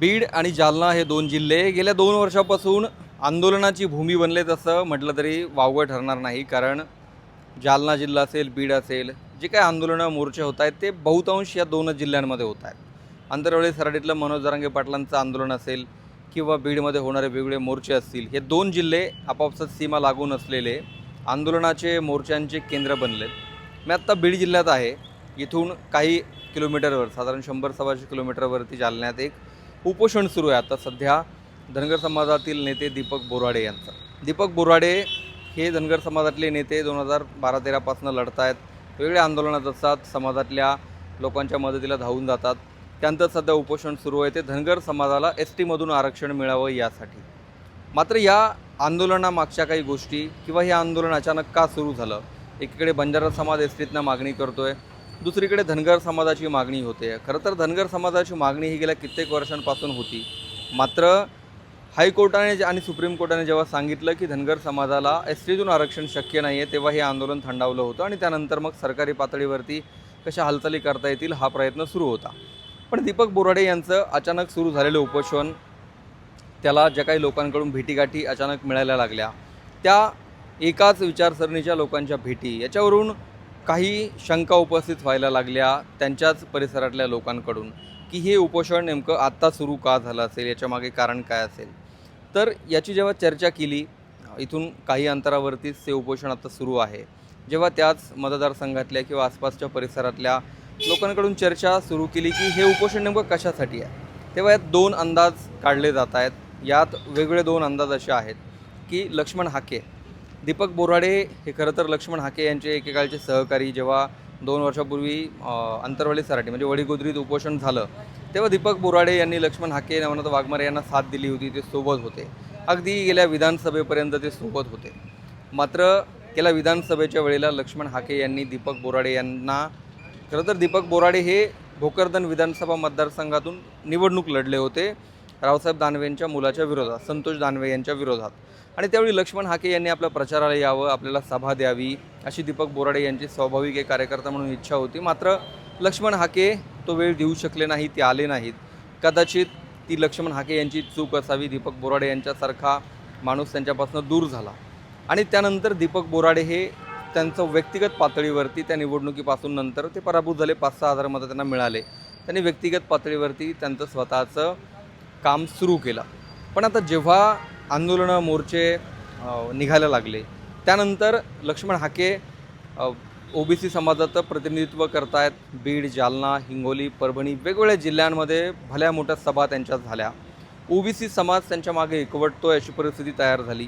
बीड आणि जालना हे दोन जिल्हे गेल्या दोन वर्षापासून आंदोलनाची भूमी बनले तसं म्हटलं तरी वावगं ठरणार नाही. कारण जालना जिल्हा असेल बीड असेल जे काही आंदोलनं मोर्चे होत आहेत ते बहुतांश या दोनच जिल्ह्यांमध्ये होत आहेत. अंतरवेळी सराडीतलं मनोज जरांगे पाटलांचं आंदोलन असेल किंवा बीडमध्ये होणारे वेगवेगळे मोर्चे असतील हे दोन जिल्हे आपापसात सीमा लागून असलेले आंदोलनाचे मोर्चांचे केंद्र बनलेत. मी आत्ता बीड जिल्ह्यात आहे. इथून काही किलोमीटरवर साधारण शंभर सव्वाशे किलोमीटरवरती जालन्यात एक उपोषण सुरू आहे आता सध्या धनगर समाजातील नेते दीपक बोराडे यांचं. दीपक बोराडे हे धनगर समाजातले नेते दोन हजार बारा तेरापासून लढत आहेत वेगवेगळ्या आंदोलनात असतात समाजातल्या लोकांच्या मदतीला धावून जातात. त्यानंतर सध्या उपोषण सुरू आहे. ते धनगर समाजाला एस टीमधून आरक्षण मिळावं यासाठी. मात्र या आंदोलनामागच्या काही गोष्टी किंवा हे आंदोलन अचानक का सुरू झालं एकीकडे बंजारा समाज एस टीतनं मागणी करतो आहे दुसरीकडे धनगर समाजाची मागणी होते. खरं तर धनगर समाजाची मागणी ही गेल्या कित्येक वर्षांपासून होती. मात्र हायकोर्टाने आणि सुप्रीम कोर्टाने जेव्हा सांगितलं की धनगर समाजाला एस टीतून आरक्षण शक्य नाही आहे तेव्हा हे आंदोलन थंडावलं होतं आणि त्यानंतर मग सरकारी पातळीवरती कशा हालचाली करता येतील हा प्रयत्न सुरू होता. पण दीपक बोराडे यांचं अचानक सुरू झालेलं उपोषण त्याला ज्या काही लोकांकडून भेटीगाठी अचानक मिळायला लागल्या त्या एकाच विचारसरणीच्या लोकांच्या भेटी याच्यावरून काही शंका उपस्थित व्हायला लागल्या त्यांच्याच परिसरातल्या लोकांकडून की हे उपोषण नेमकं आत्ता सुरू का झालं असेल? याच्यामागे कारण काय असेल? तर याची जेव्हा चर्चा केली इथून काही अंतरावरतीच ते उपोषण आता सुरू आहे. जेव्हा त्याच मतदारसंघातल्या किंवा आसपासच्या परिसरातल्या लोकांकडून चर्चा सुरू केली की हे उपोषण नेमकं कशासाठी आहे? तेव्हा यात दोन अंदाज काढले जात आहेत. यात वेगवेगळे दोन अंदाज असे आहेत की लक्ष्मण हाके दीपक बोराडे हे खरं तर लक्ष्मण हाके यांचे एकेकाळचे सहकारी जेव्हा दोन वर्षापूर्वी अंतरवाली सराटी म्हणजे वडीगोद्रीत उपोषण झालं तेव्हा दीपक बोराडे यांनी लक्ष्मण हाके नवनाथ वाघमारे यांना साथ दिली होती ते सोबत होते. अगदी गेल्या विधानसभेपर्यंत ते सोबत होते. मात्र गेल्या विधानसभेच्या वेळेला लक्ष्मण हाके यांनी दीपक बोराडे यांना खरं तर दीपक बोराडे हे भोकरदन विधानसभा मतदारसंघातून निवडणूक लढले होते. रावसाहेब दानवेंच्या मुलाच्या विरोधात संतोष दानवे यांच्या विरोधात. आणि त्यावेळी लक्ष्मण हाके यांनी आपल्या प्रचाराला यावं आपल्याला सभा द्यावी अशी दीपक बोराडे यांची स्वाभाविक एक कार्यकर्ता म्हणून इच्छा होती. मात्र लक्ष्मण हाके तो वेळ देऊ शकले नाही ते आले नाहीत. कदाचित ती लक्ष्मण हाके यांची चूक असावी दीपक बोराडे यांच्यासारखा माणूस त्यांच्यापासून दूर झाला. आणि त्यानंतर दीपक बोराडे हे त्यांचं व्यक्तिगत पातळीवरती त्या निवडणुकीपासून नंतर ते पराभूत झाले पाच सहा हजार मतं त्यांना मिळाले. त्यांनी व्यक्तिगत पातळीवरती त्यांचं स्वतःचं काम सुरू केलं. पण आता जेव्हा आंदोलनं मोर्चे निघायला लागले त्यानंतर लक्ष्मण हाके ओबीसी समाजाचं प्रतिनिधित्व करतायत. बीड जालना हिंगोली परभणी वेगवेगळ्या जिल्ह्यांमध्ये भल्या मोठ्या सभा त्यांच्या झाल्या. ओबीसी समाज त्यांच्या मागे एकवटतोय अशी परिस्थिती तयार झाली.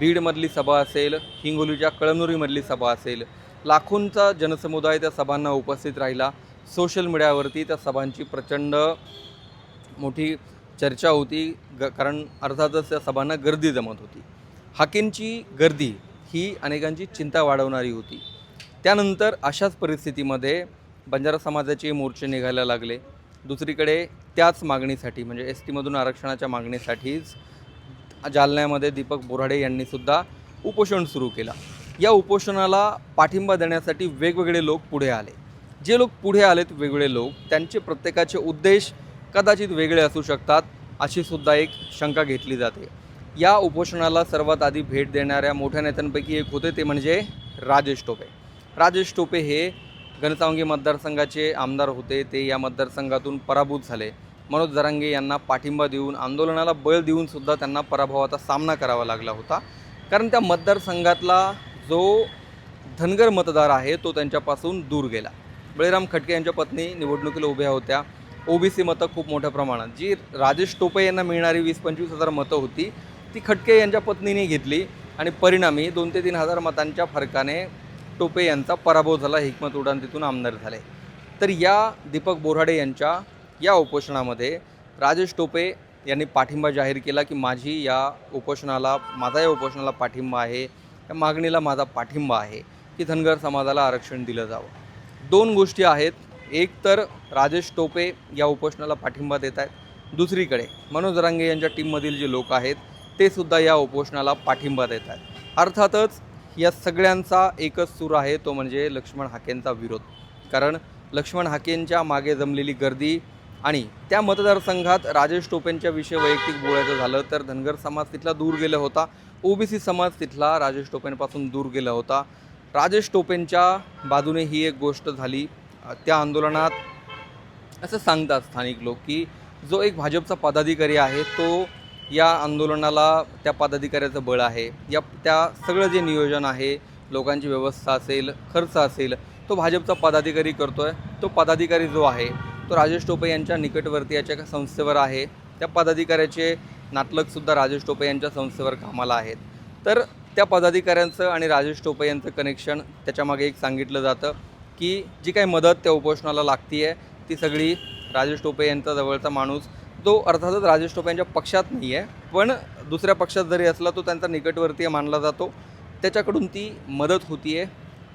बीडमधली सभा असेल हिंगोलीच्या कळमनुरीमधली सभा असेल लाखोंचा जनसमुदाय त्या सभांना उपस्थित राहिला. सोशल मीडियावरती त्या सभांची प्रचंड मोठी चर्चा होती ग कारण अर्थातच त्या सभांना गर्दी जमत होती. हाकेंची गर्दी ही अनेकांची चिंता वाढवणारी होती. त्यानंतर अशाच परिस्थितीमध्ये बंजारा समाजाचे मोर्चे निघायला लागले. दुसरीकडे त्याच मागणीसाठी म्हणजे एस टीमधून आरक्षणाच्या मागणीसाठीच जालन्यामध्ये दीपक बोराडे यांनीसुद्धा उपोषण सुरू केला. या उपोषणाला पाठिंबा देण्यासाठी वेगवेगळे लोक पुढे आले. जे लोक पुढे आलेत वेगवेगळे लोक त्यांचे प्रत्येकाचे उद्देश कदाचित वेगळे असू शकतात अशी सुद्धा एक शंका घेतली जाते. या उपोषणाला सर्वात आधी भेट देणाऱ्या मोठ्या नेत्यांपैकी एक होते ते म्हणजे राजेश टोपे. राजेश टोपे हे घनसावंगी मतदारसंघाचे आमदार होते ते या मतदारसंघातून पराभूत झाले. मनोज जरांगे यांना पाठिंबा देऊन आंदोलनाला बळ देऊनसुद्धा त्यांना पराभवाचा सामना करावा लागला होता. कारण त्या मतदारसंघातला जो धनगर मतदार आहे तो त्यांच्यापासून दूर गेला. बळीराम खटके यांच्या पत्नी निवडणुकीला उभ्या होत्या. ओबीसी मतं खूप मोठ्या प्रमाणात. जी राजेश टोपे यांना मिळणारी वीस पंचवीस हजार मतं होती ती खटके यांच्या पत्नीने घेतली आणि परिणामी दोन ते तीन हजार मतांच्या फरकाने टोपे यांचा पराभव झाला हिकमत उडान तिथून आमदार झाले. तर या दीपक बोराडे यांच्या या उपोषणामध्ये राजेश टोपे यांनी पाठिंबा जाहीर केला की माझी या उपोषणाला माझा या उपोषणाला पाठिंबा आहे या मागणीला माझा पाठिंबा आहे की धनगर समाजाला आरक्षण दिलं जावं. दोन गोष्टी आहेत एक तर राजेश टोपे या उपोषणाला पाठिंबा देत आहेत. दुसरीकडे मनोज रांगे यांच्या टीममधील जे लोक आहेत ते सुद्धा या उपोषणाला पाठिंबा देत आहेत. अर्थातच या सगळ्यांचा एकच सूर आहे तो म्हणजे लक्ष्मण हाकेंचा विरोध. कारण लक्ष्मण हाकेंच्या मागे जमलेली गर्दी आणि त्या मतदारसंघात राजेश टोपेंच्या विषयी वैयक्तिक बोलायचं झालं तर धनगर समाज तिथला दूर गेला होता. ओबीसी समाज तिथला राजेश टोपेंपासून दूर गेला होता. राजेश टोपेंच्या बाजूने ही एक गोष्ट झाली. त्या आंदोलनात असं सांगतात स्थानिक लोक की जो एक भाजपचा पदाधिकारी आहे तो या आंदोलनाला त्या पदाधिकाऱ्याचं बळ आहे. या त्या सगळं जे नियोजन आहे लोकांची व्यवस्था असेल खर्च असेल तो भाजपचा पदाधिकारी करतो आहे तो पदाधिकारी जो आहे तो राजेश टोपे यांच्या निकटवर्ती याच्या एका संस्थेवर आहे. त्या पदाधिकाऱ्याचे नातलगसुद्धा राजेश टोपे यांच्या संस्थेवर कामाला आहेत. तर त्या पदाधिकाऱ्यांचं आणि राजेश टोपे यांचं कनेक्शन त्याच्यामागे एक सांगितलं जातं. की जी काही मदत त्या उपोषणाला लागती आहे ती सगळी राजेश टोपे यांचा जवळचा माणूस तो अर्थातच राजेश टोपे यांच्या पक्षात नाही आहे पण दुसऱ्या पक्षात जरी असला तो त्यांचा निकटवर्तीय मानला जातो त्याच्याकडून ती मदत होती आहे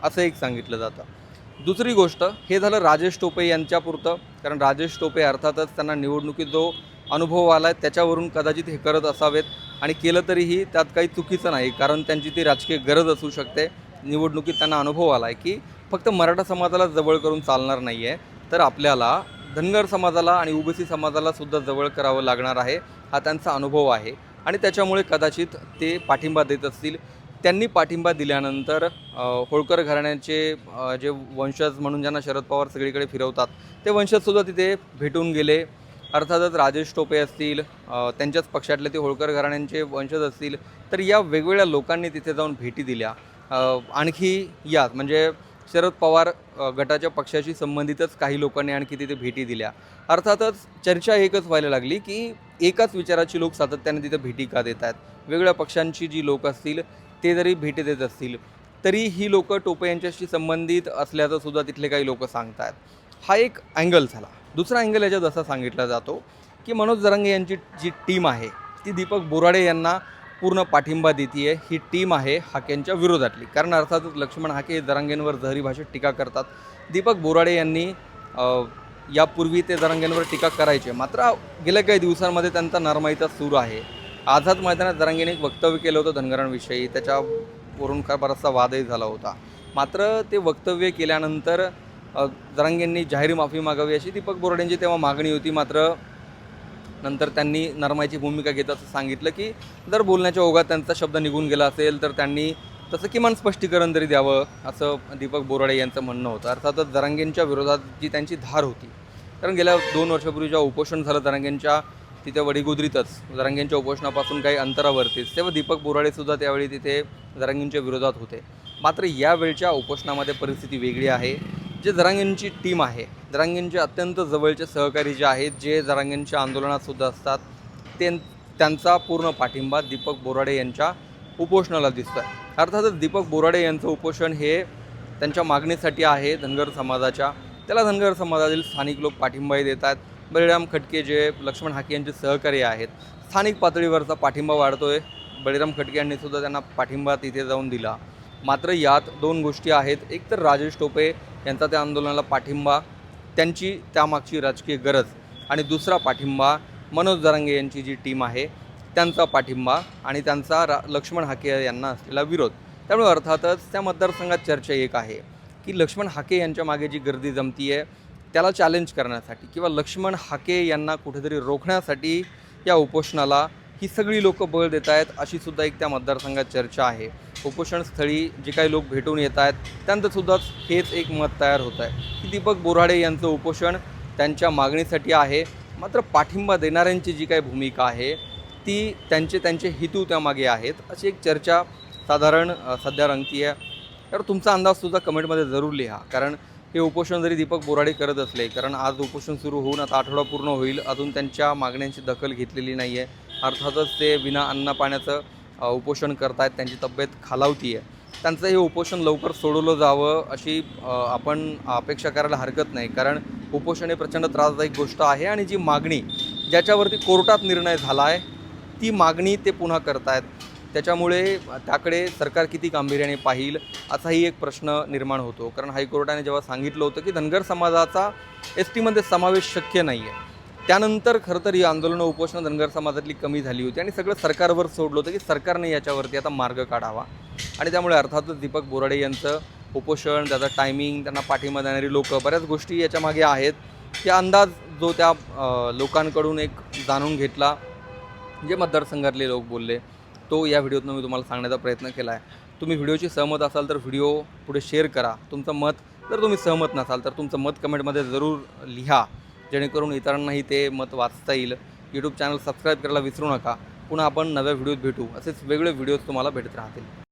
असं एक सांगितलं जातं. दुसरी गोष्ट हे झालं राजेश टोपे यांच्यापुरतं कारण राजेश टोपे अर्थातच त्यांना निवडणुकीत जो अनुभव आला आहे त्याच्यावरून कदाचित हे करत असावेत आणि केलं तरीही त्यात काही चुकीचं नाही कारण त्यांची ती राजकीय गरज असू शकते. निवडणुकीत त्यांना अनुभव आला आहे की फक्त मराठा समाजाला जवळ करून चालणार नाही आहे तर आपल्याला धनगर समाजाला आणि ओबीसी समाजाला सुद्धा जवळ करावं लागणार आहे. हा त्यांचा अनुभव आहे. आणि त्याच्यामुळे कदाचित ते पाठिंबा देत असतील. त्यांनी पाठिंबा दिल्यानंतर होळकर घराण्याचे जे वंशज म्हणून ज्यांना शरद पवार सगळीकडे फिरवतात ते वंशजसुद्धा तिथे भेटून गेले. अर्थातच राजेश टोपे असतील त्यांच्याच पक्षातले ते होळकर घराण्यांचे वंशज असतील तर या वेगवेगळ्या लोकांनी तिथे जाऊन भेटी दिल्या. आणखी या म्हणजे शरद पवार गटाच्या पक्षाशी संबंधितच काही लोकांनी आणखी तिथे भेटी दिल्या. अर्थातच चर्चा एकच व्हायला लागली की एकाच विचाराची लोक सातत्याने तिथे भेटी का देत आहेत? वेगळ्या पक्षांची जी लोक असतील ते जरी भेटी देत असतील तरी ही लोक टोपे यांच्याशी संबंधित असल्याचं सुद्धा तिथले काही लोक सांगतात हा एक अँगल झाला. दुसरा अँगल याच्यात असा सांगितला जातो की मनोज जरांगे यांची जी टीम आहे ती दीपक बोराडे यांना पूर्ण पाठिंबा देते ही टीम आहे हाकेंच्या विरोधातली. कारण अर्थातच लक्ष्मण हाके हे जरांगेंवर जहरी भाषेत टीका करतात. दीपक बोराडे यांनी यापूर्वी ते जरांगेंवर टीका करायचे. मात्र गेल्या काही दिवसांमध्ये त्यांचा नरमाईचा सूर आहे. आझाद मैदानात जरांगेने एक वक्तव्य केलं होतं धनगरांविषयी. त्याच्यावरून का बराचसा वादही झाला होता. मात्र ते वक्तव्य केल्यानंतर अ, जरांगेंनी जाहीर माफी मागावी अशी दीपक बोराडेंची तेव्हा मागणी होती. मात्र नंतर त्यांनी नरमाईची भूमिका घेत असं सांगितलं की जर बोलण्याच्या ओघात त्यांचा शब्द निघून गेला असेल तर त्यांनी तसं किमान स्पष्टीकरण तरी द्यावं असं दीपक बोराडे यांचं म्हणणं होतं. अर्थातच दरांगेंच्या विरोधात जी त्यांची धार होती कारण गेल्या दोन वर्षापूर्वी जेव्हा उपोषण झालं दरांगेंच्या तिथे वडीगुद्रीतच दरांगेंच्या उपोषणापासून काही अंतरावरतीच तेव्हा दीपक बोराडेसुद्धा त्यावेळी तिथे जरांगेंच्या विरोधात होते. मात्र यावेळच्या उपोषणामध्ये परिस्थिती वेगळी आहे. जे जरांगेंची टीम आहे जरांगेंचे अत्यंत जवळचे सहकारी जे आहेत जे जरांगेंच्या आंदोलनातसुद्धा असतात ते त्यांचा पूर्ण पाठिंबा दीपक बोराडे यांच्या उपोषणाला दिसतो आहे अर्थातच दीपक बोराडे यांचं उपोषण हे त्यांच्या मागणीसाठी आहे धनगर समाजाच्या. त्याला धनगर समाजातील स्थानिक लोक पाठिंबाही देत आहेत. बळीराम खटके जे लक्ष्मण हाके यांचे सहकारी आहेत स्थानिक पातळीवरचा पाठिंबा वाढतो आहे बळीराम खटके यांनी सुद्धा त्यांना पाठिंबा तिथे जाऊन दिला. मात्र यात दोन गोष्टी आहेत. एक तर राजेश टोपे यांचा त्या आंदोलनाला पाठिंबा त्यांची त्यामागची राजकीय गरज आणि दुसरा पाठिंबा मनोज जरांगे यांची जी टीम आहे त्यांचा पाठिंबा आणि त्यांचा रा लक्ष्मण हाके यांना असलेला विरोध. त्यामुळे अर्थातच त्या मतदारसंघात चर्चा एक आहे की लक्ष्मण हाके यांच्या मागे जी गर्दी जमती आहे त्याला चॅलेंज करण्यासाठी किंवा लक्ष्मण हाके यांना कुठेतरी रोखण्यासाठी या उपोषणाला ही सगळी लोकं बळ देत आहेत अशीसुद्धा एक त्या मतदारसंघात चर्चा आहे. उपोषणस्थळी जे काही लोक भेटून येत आहेत त्यांचंसुद्धा हेच एक मत तयार होत आहे की दीपक बोराडे यांचं उपोषण त्यांच्या मागणीसाठी आहे. मात्र पाठिंबा देणाऱ्यांची जी काही भूमिका आहे ती त्यांचे त्यांचे हेतू त्यामागे आहेत अशी एक चर्चा साधारण सध्या रंगती आहे. तर तुमचा अंदाजसुद्धा कमेंटमध्ये जरूर लिहा कारण हे उपोषण जरी दीपक बोराडे करत असले कारण आज उपोषण सुरू होऊन आता आठवडा पूर्ण होईल अजून त्यांच्या मागण्यांची दखल घेतलेली नाही आहे अर्थातच ते विना अन्न पाण्याचं उपोषण करत आहेत त्यांची तब्येत खालावती आहे त्यांचं हे उपोषण लवकर सोडवलं जावं अशी आपण अपेक्षा करायला हरकत नाही. कारण उपोषण हे प्रचंड त्रासदायक गोष्ट आहे आणि जी मागणी ज्याच्यावरती कोर्टात निर्णय झाला आहे ती मागणी ते पुन्हा करतायत. त्याच्यामुळे त्याकडे सरकार किती गांभीर्याने पाहिल असाही एक प्रश्न निर्माण होतो. कारण हायकोर्टाने जेव्हा सांगितलं होतं की धनगर समाजाचा एस टीमध्ये समावेश शक्य नाही आहे त्यानंतर खरं तर ही आंदोलनं उपोषणं धनगर समाजातली कमी झाली होती आणि सगळं सरकारवर सोडलं होतं की सरकारने याच्यावरती आता मार्ग काढावा. आणि त्यामुळे अर्थातच दीपक बोराडे यांचं उपोषण त्याचं टायमिंग त्यांना पाठिंबा देणारी लोकं बऱ्याच गोष्टी याच्यामागे आहेत. की अंदाज जो त्या लोकांकडून एक जाणून घेतला जे मतदारसंघातले लोक बोलले तो या व्हिडिओतनं मी तुम्हाला सांगण्याचा प्रयत्न केला आहे तुम्ही व्हिडिओची सहमत असाल तर व्हिडिओ पुढे शेअर करा. तुमचं मत जर तुम्ही सहमत नसाल तर तुमचं मत कमेंटमध्ये जरूर लिहा. जेणेकरून इतरांनाही ते मत वाचता येईल. यूट्यूब चॅनल सबस्क्राईब करायला विसरू नका. पुन्हा आपण नव्या व्हिडिओत भेटू. असेच वेगळे व्हिडिओज तुम्हाला भेटत राहतील.